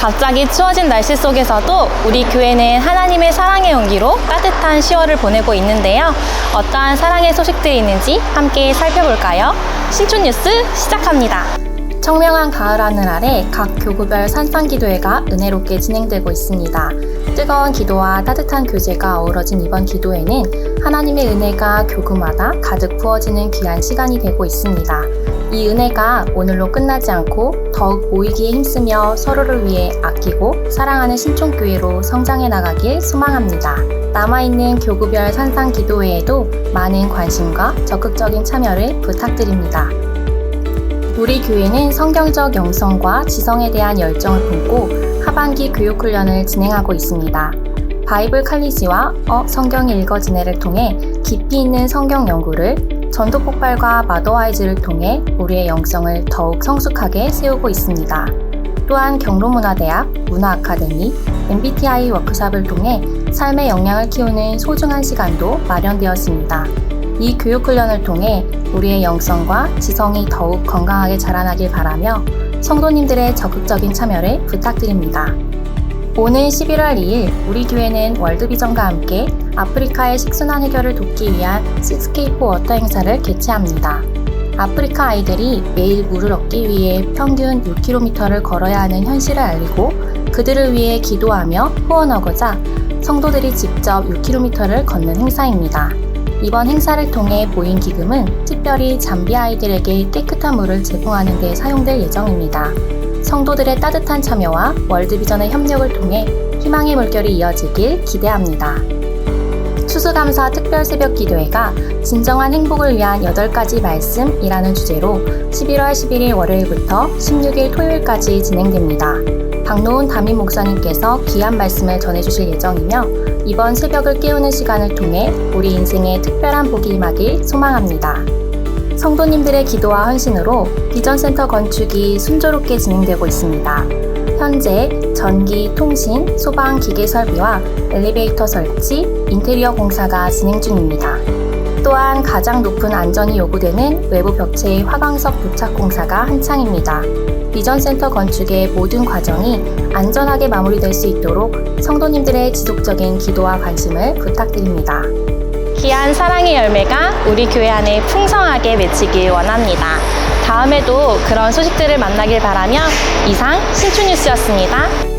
갑자기 추워진 날씨 속에서도 우리 교회는 하나님의 사랑의 온기로 따뜻한 10월을 보내고 있는데요. 어떠한 사랑의 소식들이 있는지 함께 살펴볼까요? 신촌 뉴스 시작합니다. 청명한 가을 하늘 아래 각 교구별 산상기도회가 은혜롭게 진행되고 있습니다. 뜨거운 기도와 따뜻한 교제가 어우러진 이번 기도회는 하나님의 은혜가 교구마다 가득 부어지는 귀한 시간이 되고 있습니다. 이 은혜가 오늘로 끝나지 않고 더욱 모이기에 힘쓰며 서로를 위해 아끼고 사랑하는 신촌교회로 성장해 나가길 소망합니다. 남아있는 교구별 산상 기도회에도 많은 관심과 적극적인 참여를 부탁드립니다. 우리 교회는 성경적 영성과 지성에 대한 열정을 품고 하반기 교육훈련을 진행하고 있습니다. 바이블 칼리지와 어 성경이 읽어지네를 통해 깊이 있는 성경 연구를 전도 폭발과 마더와이즈를 통해 우리의 영성을 더욱 성숙하게 세우고 있습니다. 또한 경로문화대학, 문화아카데미, MBTI 워크샵을 통해 삶의 역량을 키우는 소중한 시간도 마련되었습니다. 이 교육 훈련을 통해 우리의 영성과 지성이 더욱 건강하게 자라나길 바라며 성도님들의 적극적인 참여를 부탁드립니다. 오는 11월 2일 우리 교회는 월드비전과 함께 아프리카의 식순환 해결을 돕기 위한 시스케이프 워터 행사를 개최합니다. 아프리카 아이들이 매일 물을 얻기 위해 평균 6km를 걸어야 하는 현실을 알리고 그들을 위해 기도하며 후원하고자 성도들이 직접 6km를 걷는 행사입니다. 이번 행사를 통해 모인 기금은 특별히 잠비 아이들에게 깨끗한 물을 제공하는 데 사용될 예정입니다. 성도들의 따뜻한 참여와 월드비전의 협력을 통해 희망의 물결이 이어지길 기대합니다. 추수감사 특별 새벽 기도회가 진정한 행복을 위한 8가지 말씀이라는 주제로 11월 11일 월요일부터 16일 토요일까지 진행됩니다. 박노훈 담임 목사님께서 귀한 말씀을 전해주실 예정이며 이번 새벽을 깨우는 시간을 통해 우리 인생에 특별한 복이 임하길 소망합니다. 성도님들의 기도와 헌신으로 비전센터 건축이 순조롭게 진행되고 있습니다. 현재 전기, 통신, 소방, 기계 설비와 엘리베이터 설치, 인테리어 공사가 진행 중입니다. 또한 가장 높은 안전이 요구되는 외부 벽체의 화강석 부착 공사가 한창입니다. 비전센터 건축의 모든 과정이 안전하게 마무리될 수 있도록 성도님들의 지속적인 기도와 관심을 부탁드립니다. 귀한 사랑의 열매가 우리 교회 안에 풍성하게 맺히길 원합니다. 다음에도 그런 소식들을 만나길 바라며 이상 신춘뉴스였습니다.